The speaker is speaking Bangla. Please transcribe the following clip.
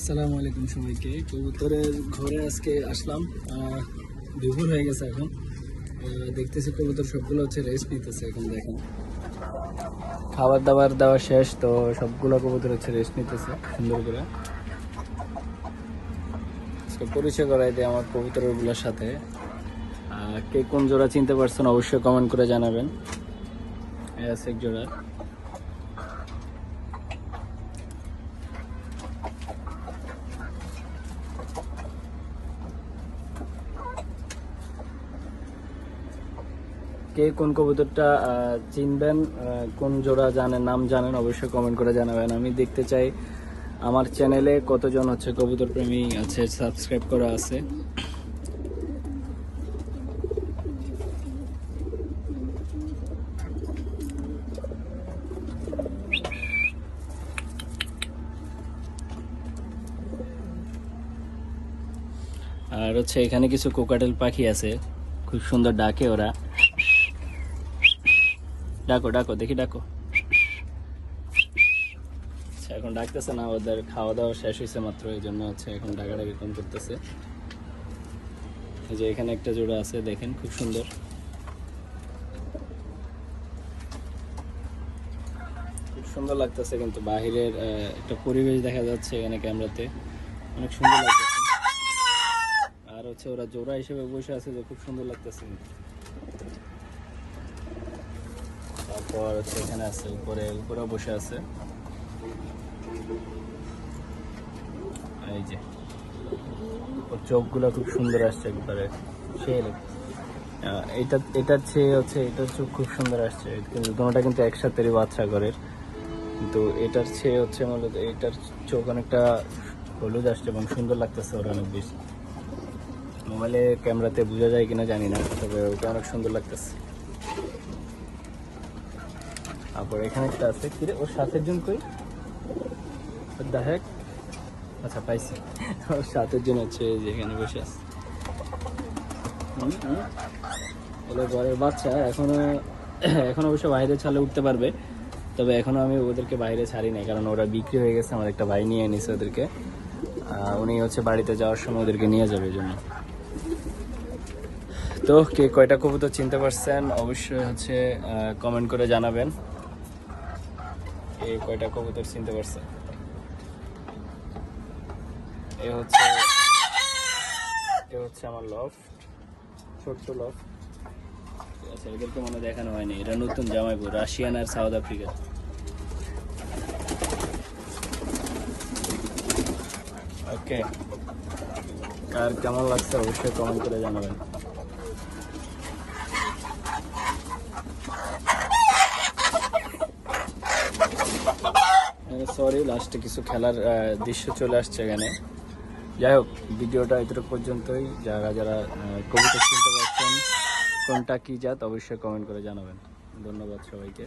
আসসালামু আলাইকুম সবাইকে। কবুতরের ঘরে আজকে আসলাম। দুপুর হয়ে গেছে এখন। দেখতেছি কবুতর সবগুলো হচ্ছে রেস্ট নিতেছে এখন, দেখেন। খাবার দাবার দেওয়া শেষ, তো সবগুলো কবুতর হচ্ছে রেস্ট নিতেছে, সুন্দর করে। আজকে পরিচয় করাই দিই আমার কবুতরগুলোর সাথে। কে কোন জোড়া চিনতে পারছেন অবশ্যই কমেন্ট করে জানাবেন। এই আছে এক জোড়া। কে কোন কবুতরটা চিনবেন কোন জোড়া জানেন, নাম জানেন, অবশ্যই কমেন্ট করে জানাবেন। আমি দেখতে চাই আমার চ্যানেলে কতজন হচ্ছে কবুতর প্রেমী আছে সাবস্ক্রাইব করা আছে। আর হচ্ছে এখানে কিছু কোকাটেল পাখি আছে, খুব সুন্দর ডাকে ওরা। ডাকো ডাকো, দেখি ডাকো। আচ্ছা এখন ডাকতেছে না, ওদের খাওয়া দাওয়া শেষ হয়েছে মাত্র এই জন্য হচ্ছে এখন ডাকাডাকি কম করতেছে। এই যে এখানে একটা জোড়া আছে, দেখেন, খুব সুন্দর। খুব সুন্দর লাগতেছে কিন্তু, বাহিরের একটা পরিবেশ দেখা যাচ্ছে এখানে ক্যামেরাতে। অনেক সুন্দর লাগতেছে। আর হচ্ছে ওরা জোড়া হিসেবে বসে আছে যে খুব সুন্দর লাগতেছে। তারপর হচ্ছে এখানে আছে, উপরে উপরেও বসে আছে। এই যে, ওর চোখগুলো খুব সুন্দর আসছে একবারে। লাগছে। এটা, এটার চেয়ে হচ্ছে, এটার চোখ খুব সুন্দর আসছে। কিন্তু দুটোটা কিন্তু একসাথে বাচ্চা করে কিন্তু এটার চেয়ে হচ্ছে মূলত, এটার চোখ অনেকটা হলুদ আসছে এবং সুন্দর লাগতেছে ওরা অনেক বেশি। মোবাইলে ক্যামেরাতে বোঝা যায় কিনা জানি না, তবে ওটা অনেক সুন্দর লাগতেছে। তারপর এখানে একটা আছে কিরে ওর সাথের জন কই দেখ আচ্ছা পাইছি। ওর জন হচ্ছে এই যে এখানে বসে আছে। ওদের ঘরের বাচ্চা এখনও, এখন অবশ্য বাইরে ছালে উঠতে পারবে। তবে এখনও আমি ওদেরকে বাইরে ছাড়ি নাই, কারণ ওরা বিক্রি হয়ে গেছে, আমার একটা ভাই নিয়ে নিছে ওদেরকে। উনি হচ্ছে বাড়িতে যাওয়ার সময় ওদেরকে নিয়ে যাবে জন্য। তো কে কয়টা কবুতর চিনতে পারছেন, অবশ্যই হচ্ছে কমেন্ট করে জানাবেন। কে কয়টা কবুতর চিনতে পারছেন এ হচ্ছে এ হচ্ছে আমার লফট ছোট্ট লফট আচ্ছা এদেরকে মনে দেখানো হয়নি। এটা নতুন জামাইপুর রাশিয়ান আর সাউথ আফ্রিকা ওকে আর কেমন লাগছে অবশ্যই কমেন্ট করে জানাবেন। সরি লাস্টে কিছু খেলার দৃশ্য চলে আসছে এখানে। যাই হোক, ভিডিওটা এতটুকু পর্যন্তই। যারা যারা কবিতা শুনতে পারছেন কোনটা কী জাত, অবশ্যই কমেন্ট করে জানাবেন। ধন্যবাদ সবাইকে।